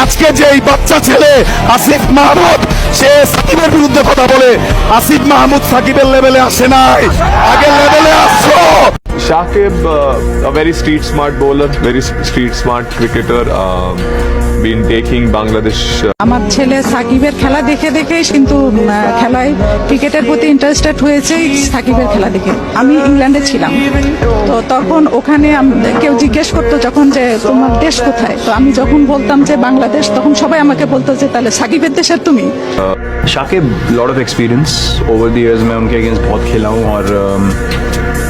আজকে যে এই বাচ্চা ছেলে আসিফ মাহমুদ, সে সাকিবের বিরুদ্ধে কথা বলে, আসিফ মাহমুদ সাকিবের লেভেলে আসে নাই। আগের লেভেলে আসছো Shakib, uh, a very street smart bowler, very s- street smart cricketer, um, been taking Bangladesh uh, আমার ছেলে সাকিবের খেলা দেখে দেখেই কিন্তু উম, খেলায় ক্রিকেটের প্রতি ইন্টারেস্টেড হয়েছে সাকিবের খেলা দেখে আমি ইংল্যান্ডে ছিলাম তো তখন ওখানে আম- কেউ জিজ্ঞেস করতো যখন যে তোমার দেশ কোথায় তো আমি যখন বলতাম যে বাংলাদেশ তখন সবাই আমাকে বলতো যে তাহলে সাকিবের দেশের তুমি Shakib lot of experience over the years मैं उनके अगेंस्ट बहुत खेला हूँ और um,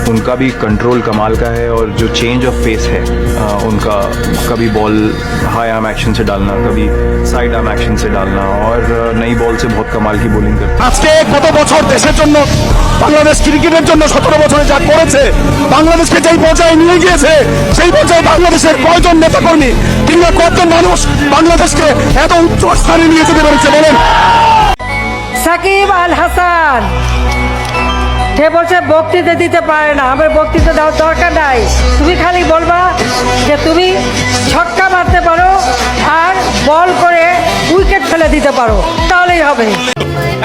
उनका भी कंट्रोल कमाल का है और जो चेंज ऑफ पेस है uh, उनका कभी बॉल हाई आर्म एक्शन से डालना कभी साइड आर्म एक्शन से डालना और uh, नई बॉल से बहुत कमाल की बॉलिंग करते हैं আজকে কত বছর দেশের জন্য বাংলাদেশ ক্রিকেটের জন্য সতেরো বছরে যা করেছে বাংলাদেশকে যেই পর্যায়ে নিয়ে গিয়েছে সেই পর্যায়ে বাংলাদেশের কয়জন নেতাকর্মী কিংবা কতজন মানুষ বাংলাদেশকে এত উচ্চ স্থানে নিয়ে যেতে পেরেছে বলেন সাকিব আল হাসান সে বলছে বক্তৃতা দিতে পারে না। আমার বক্তৃতা দেওয়ার দরকার নাই। তুমি খালি বলবা যে তুমি ছক্কা মারতে পারো আর বল করে উইকেট ফেলে দিতে পারো। তাহলেই হবে।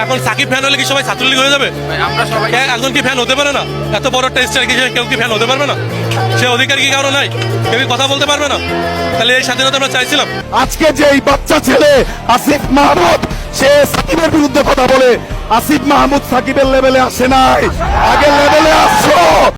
এখন সাকিব ফ্যান হলে কি সবাই ছাত্রলীগ হয়ে যাবে? আমরা সবাই একজন কি ফ্যান হতে পারে না? এত বড় টেস্টার কি কেউ কি ফ্যান হতে পারবে না? সে অধিকার কি কারও নাই? কেউ কথা বলতে পারবে না? তাহলে এই স্বাধীনতা আমরা চাইছিলাম। আজকে যে এই বাচ্চা ছেলে আসিফ মাহমুদ সে সাকিবের বিরুদ্ধে কথা বলে। আসিফ মাহমুদ সাকিবের লেভেলে আসে নাই। আগের লেভেলে আসছো